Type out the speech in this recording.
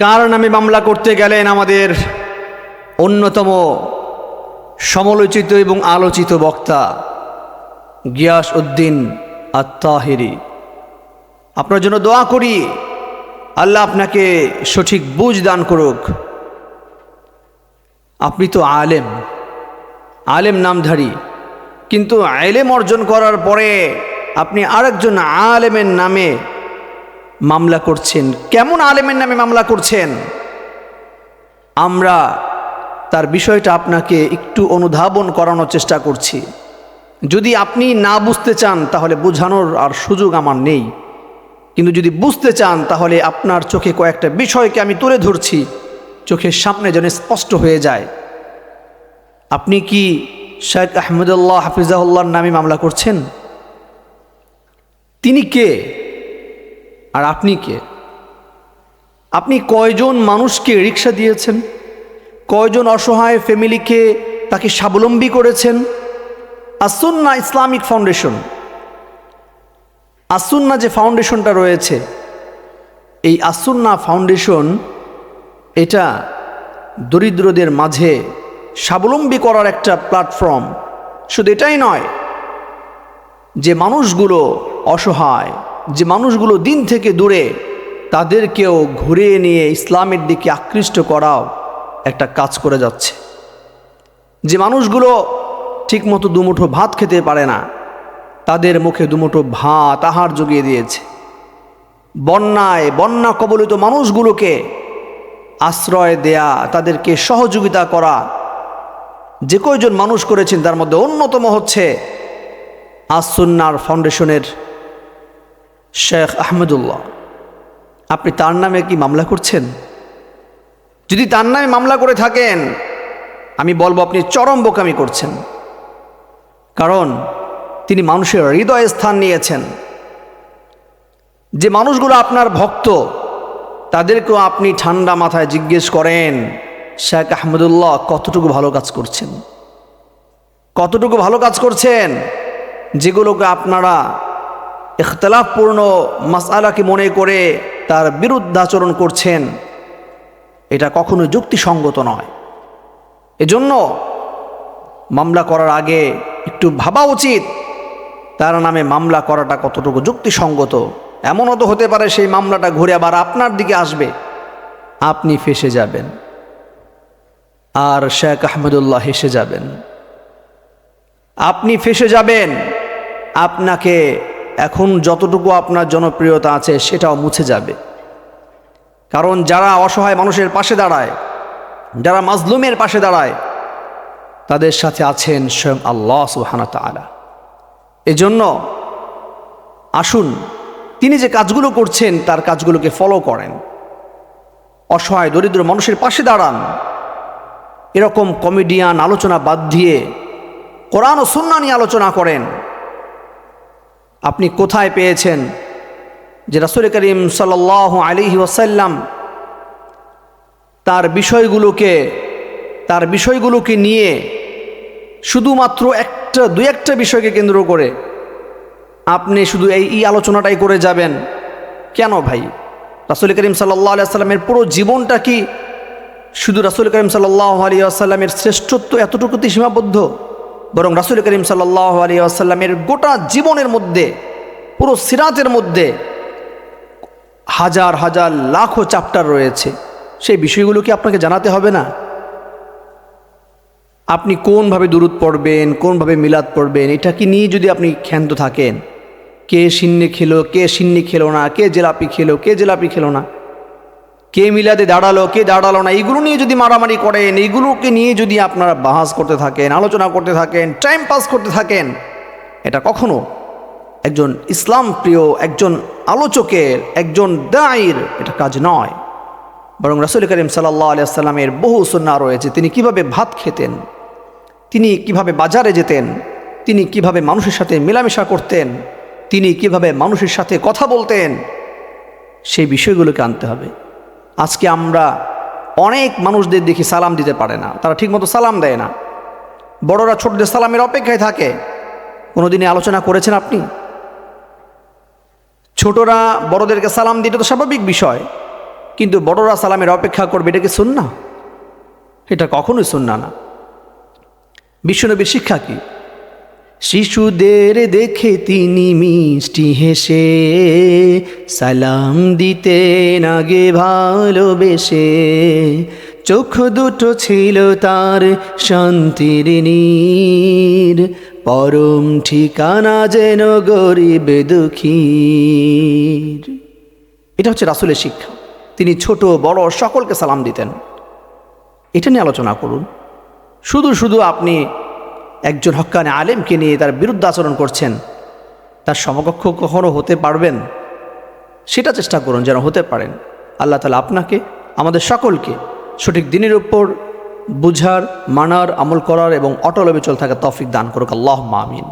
কার নামে মামলা করতে গেলেন আমাদের অন্যতম সমালোচিত এবং আলোচিত বক্তা গিয়াস উদ্দিন আত্মাহিরি আপনার জন্য দোয়া করি, আল্লাহ আপনাকে সঠিক বুঝ দান করুক। আপনি তো আলেম আলেম নামধারী, কিন্তু আলেম অর্জন করার পরে আপনি আরেকজন আলেমের নামে মামলা করছেন। কেমন আলেমের নামে মামলা করছেন? আমরা তার বিষয়টা আপনাকে একটু অনুধাবন করানোর চেষ্টা করছি। যদি আপনি না বুঝতে চান, তাহলে বোঝানোর আর সুযোগ আমার নেই। কিন্তু যদি বুঝতে চান, তাহলে আপনার চোখে কয়েকটা বিষয়কে আমি তুলে ধরছি। চোখের সামনে যেন স্পষ্ট হয়ে যায়। আপনি কি শেখ আহমদুল্লাহ হাফিজাউল্লাহর নামে মামলা করছেন? তিনি কে? আর আপনি কে? আপনি কয়জন মানুষকে রিক্সা দিয়েছেন? কয়জন অসহায় ফ্যামিলিকে তাকে স্বাবলম্বী করেছেন? As-Sunnah Islamic foundation. আসুন্না যে ফাউন্ডেশনটা রয়েছে, এই আসুন্না ফাউন্ডেশন এটা দরিদ্রদের মাঝে স্বাবলম্বী করার একটা প্ল্যাটফর্ম। শুধু এটাই নয়, যে মানুষগুলো অসহায় যে মানুষগুলো দিন থেকে দূরে, তাদেরকেও ঘুরিয়ে নিয়ে ইসলামের দিকে আকৃষ্ট করাও একটা কাজ করে যাচ্ছে। যে মানুষগুলো ঠিকমতো দুমুঠো ভাত খেতে পারে না, তাদের মুখে দুমুঠো ভাত আহার জুগিয়ে দিয়েছে। বন্যায় বন্যা কবলিত মানুষগুলোকে আশ্রয় দেয়া, তাদেরকে সহযোগিতা করা, যে কয়জন মানুষ করেছেন তার মধ্যে অন্যতম হচ্ছে আসুন্নার ফাউন্ডেশনের শেখ আহমেদুল্লাহ, আপনি তার নামে কি মামলা করছেন? যদি তার নামে মামলা করে থাকেন, আমি বলব আপনি চরম বোকামি করছেন। কারণ তিনি মানুষের হৃদয়ে স্থান নিয়েছেন। যে মানুষগুলো আপনার ভক্ত, তাদেরকেও আপনি ঠান্ডা মাথায় জিজ্ঞেস করেন, শেখ আহমদুল্লাহ কতটুকু ভালো কাজ করছেন? কতটুকু ভালো কাজ করছেন? যেগুলোকে আপনারা ইখতলাফপূর্ণ মাসালাকে মনে করে তার বিরুদ্ধাচরণ করছেন, এটা কখনো যুক্তিসঙ্গত নয়। এজন্য মামলা করার আগে একটু ভাবা উচিত তার নামে মামলা করাটা কতটুকু যুক্তিসঙ্গত। এমনও তো হতে পারে সেই মামলাটা ঘুরে আবার আপনার দিকে আসবে, আপনি ফেসে যাবেন আর শেখ আহমেদুল্লাহ হেসে যাবেন। আপনি ফেসে যাবেন, আপনাকে এখন যতটুকু আপনার জনপ্রিয়তা আছে সেটাও মুছে যাবে। কারণ যারা অসহায় মানুষের পাশে দাঁড়ায়, যারা মাজলুমের পাশে দাঁড়ায়, তাদের সাথে আছেন স্বয়ং আল্লাহ সুহানা তালা এজন্য আসুন, তিনি যে কাজগুলো করছেন তার কাজগুলোকে ফলো করেন। অসহায়, দরিদ্র মানুষের পাশে দাঁড়ান। এরকম কমেডিয়ান আলোচনা বাদ দিয়ে, কোরআন ও সুন্না নিয়ে আলোচনা করেন। আপনি কোথায় পেয়েছেন? যে রাসুল করিম সাল আলিহি ওয়াসাল্লাম তার বিষয়গুলোকে তার বিষয়গুলোকে নিয়ে শুধুমাত্র একটা, দুই একটা বিষয়কে কেন্দ্র করে আপনি শুধু এই এই আলোচনাটাই করে যাবেন। কেন ভাই? রাসুল করিম সাল্লাহ আলিয়াল্লামের পুরো জীবনটা কি শুধু রাসুল করিম সাল্লাহ আলী আসাল্লামের শ্রেষ্ঠত্ব এতটুকুতে সীমাবদ্ধ? বরং রাসুল করিম সাল্লাহ আলী আসাল্লামের গোটা জীবনের মধ্যে, পুরো সিরাতের মধ্যে হাজার হাজার, লাখো চ্যাপ্টার রয়েছে। সেই বিষয়গুলো কি আপনাকে জানাতে হবে না? আপনি কোনভাবে দূরত পড়বেন, কোনভাবে মিলাদ পড়বেন, এটা কি নিয়ে যদি আপনি ক্ষান্ত থাকেন? কে সিন্নি খেলো, কে সিন্নি খেলো না, কে জেলাপি খেলো, কে জেলাপি খেলো না? কে মিলাদে দাঁড়াল, কে দাঁড়াল না এইগুলো নিয়ে যদি মারামারি করেন এইগুলোকে নিয়ে যদি আপনারা বাহাস করতে থাকেন, আলোচনা করতে থাকেন টাইম পাস করতে থাকেন, এটা কখনো একজন ইসলাম প্রিয়, একজন আলোচকের, একজন দায়ের এটা কাজ নয়। বরং রাসুল করিম সাল্লাহ আলিয়াল্লামের বহু সন্না রয়েছে, তিনি কীভাবে ভাত খেতেন, তিনি কীভাবে বাজারে যেতেন, তিনি কীভাবে মানুষের সাথে মেলামেশা করতেন, তিনি কীভাবে মানুষের সাথে কথা বলতেন, সেই বিষয়গুলোকে আনতে হবে। আজকে আমরা অনেক মানুষদের দেখি সালাম দিতে পারে না। তারা ঠিকমতো সালাম দেয় না। বড়রা ছোটদের সালামের অপেক্ষায় থাকে। কোনোদিনই আলোচনা করেছেন আপনি? ছোটরা বড়দেরকে সালাম দিতে তো স্বাভাবিক বিষয়। কিন্তু বড়রা সালামের অপেক্ষা করবে, এটা কি সুন্না এটা কখনোই সুন্না না। বিশ্বনবীর শিক্ষা কি? শিশুদের দেখে তিনি মিষ্টি হেসে, সালাম দিতেন আগে ভালোবেসে। চোখ দুটো ছিল তার শান্তির নীর, পরম ঠিকানা যেন গরিব দুঃখীর। এটা হচ্ছে রাসুলের শিক্ষা। তিনি ছোট, বড় সকলকে সালাম দিতেন। এটা নিয়ে আলোচনা করুন। শুধু শুধু আপনি একজন হক্কানে আলেমকে নিয়ে তার বিরুদ্ধে আচরণ করছেন। তার সমকক্ষ কখনও হতে পারবেন? সেটা চেষ্টা করুন যেন হতে পারেন। আল্লাহ তালা আপনাকে, আমাদের সকলকে সঠিক দিনের উপর বুঝার, মানার, আমল করার এবং অটল অবিচল থাকা তফিক দান করুক। আল্লাহ মামিন